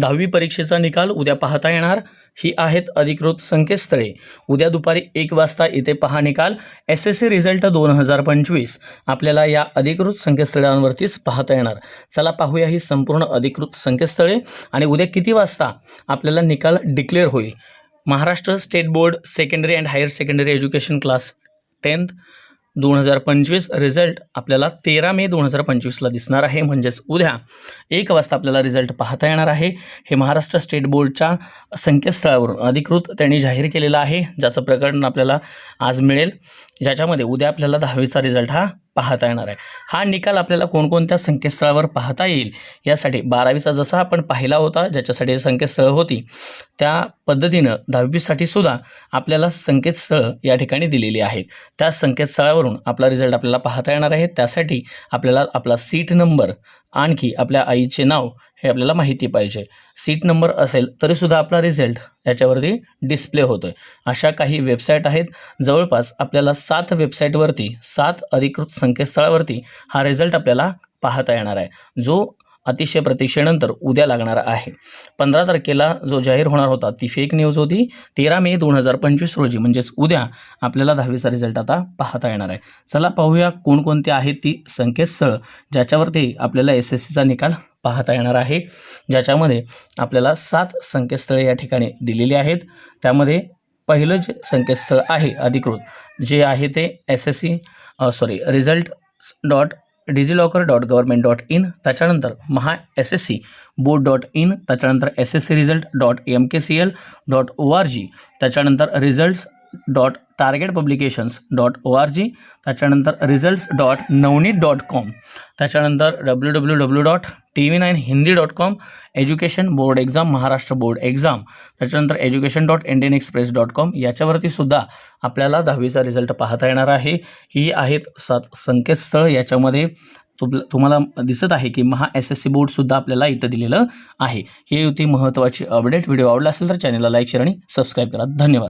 दहावी परीक्षेचा निकाल उद्या पाहता येणार. ही आहेत अधिकृत संकेतस्थळे. उद्या दुपारी एक वाजता इथे पहा निकाल. एस एस सी रिझल्ट दोन हजार पंचवीस. आपल्याला या अधिकृत संकेतस्थळांवरतीच पाहता येणार. चला पाहूया ही संपूर्ण अधिकृत संकेतस्थळे. आणि उद्या किती वाजता आपल्याला निकाल डिक्लेअर होईल? Maharashtra state board secondary and higher secondary education class tenth. दोन हजार पंचवीस रिझल्ट आपल्याला तेरा मे दोन हजार पंचवीसला दिसणार आहे. म्हणजेच उद्या एक वाजता आपल्याला रिझल्ट पाहता येणार आहे. हे महाराष्ट्र स्टेट बोर्डच्या संकेतस्थळावरून अधिकृत त्यांनी जाहीर केलेलं आहे. ज्याचं प्रकरण आपल्याला आज मिळेल. ज्याच्यामध्ये उद्या आपल्याला दहावीचा रिझल्ट हा पाहता येणार आहे. हा निकाल आपल्याला कोणकोणत्या संकेतस्थळावर पाहता येईल यासाठी बारावीचा जसा आपण पाहिला होता ज्याच्यासाठी संकेतस्थळं होती त्या पद्धतीनं दहावीसाठी सुद्धा आपल्याला संकेतस्थळं या ठिकाणी दिलेली आहेत. त्या संकेतस्थळावरून आपला रिझल्ट आपल्याला पाहता येणार आहे. त्यासाठी आपल्याला आपला सीट नंबर आणखी आपल्या आईचे नाव हे आपल्याला माहिती पाहिजे. सीट नंबर असेल तरीसुद्धा आपला रिझल्ट याच्यावरती डिस्प्ले होतो आहे अशा काही वेबसाईट आहेत. जवळपास आपल्याला सात वेबसाईटवरती सात अधिकृत संकेतस्थळावरती हा रिझल्ट आपल्याला पाहता येणार आहे. जो अतिशय प्रतीक्षेनंतर उद्या लागणार आहे. पंधरा तारखेला जो जाहीर होणार होता ती फेक न्यूज होती. तेरा मे दोन हजार पंचवीस रोजी म्हणजेच उद्या आपल्याला दहावीचा रिझल्ट आता पाहता येणार आहे. चला पाहूया कोणकोणते आहेत ती संकेतस्थळं ज्याच्यावरती आपल्याला एस एस सीचा निकाल पाहता येणार आहे. ज्याच्यामध्ये आपल्याला सात संकेतस्थळे या ठिकाणी दिलेली आहेत. त्यामध्ये पहिलं जे संकेतस्थळ आहे अधिकृत जे आहे ते S S C sorry result dot DigiLocker dot government dot in त्याच्यानंतर Maha S S C board dot in त्याच्यानंतर S S C result dot M K C L dot O R G त्याच्यानंतर results dot target publications dot O R G त्याच्यानंतर results dot Navneet dot com त्याच्यानंतर W W W dot T V nine Hindi dot com education board exam Maharashtra board exam त्याच्यानंतर education dot Indian Express dot com याच्यावरती सुद्धा आपल्याला दहावीचा result पाहता येणार आहे. ही आहेत सात संकेतस्थळ. याच्यामध्ये तुम तुम्हाला दिसत आहे की महा एस एस सी बोर्डसुद्धा आपल्याला इथं दिलेलं आहे. ही होती महत्त्वाची अपडेट व्हिडिओ आवडला असेल तर चॅनलला लाईक शेअर आणि सबस्क्राईब करा. धन्यवाद.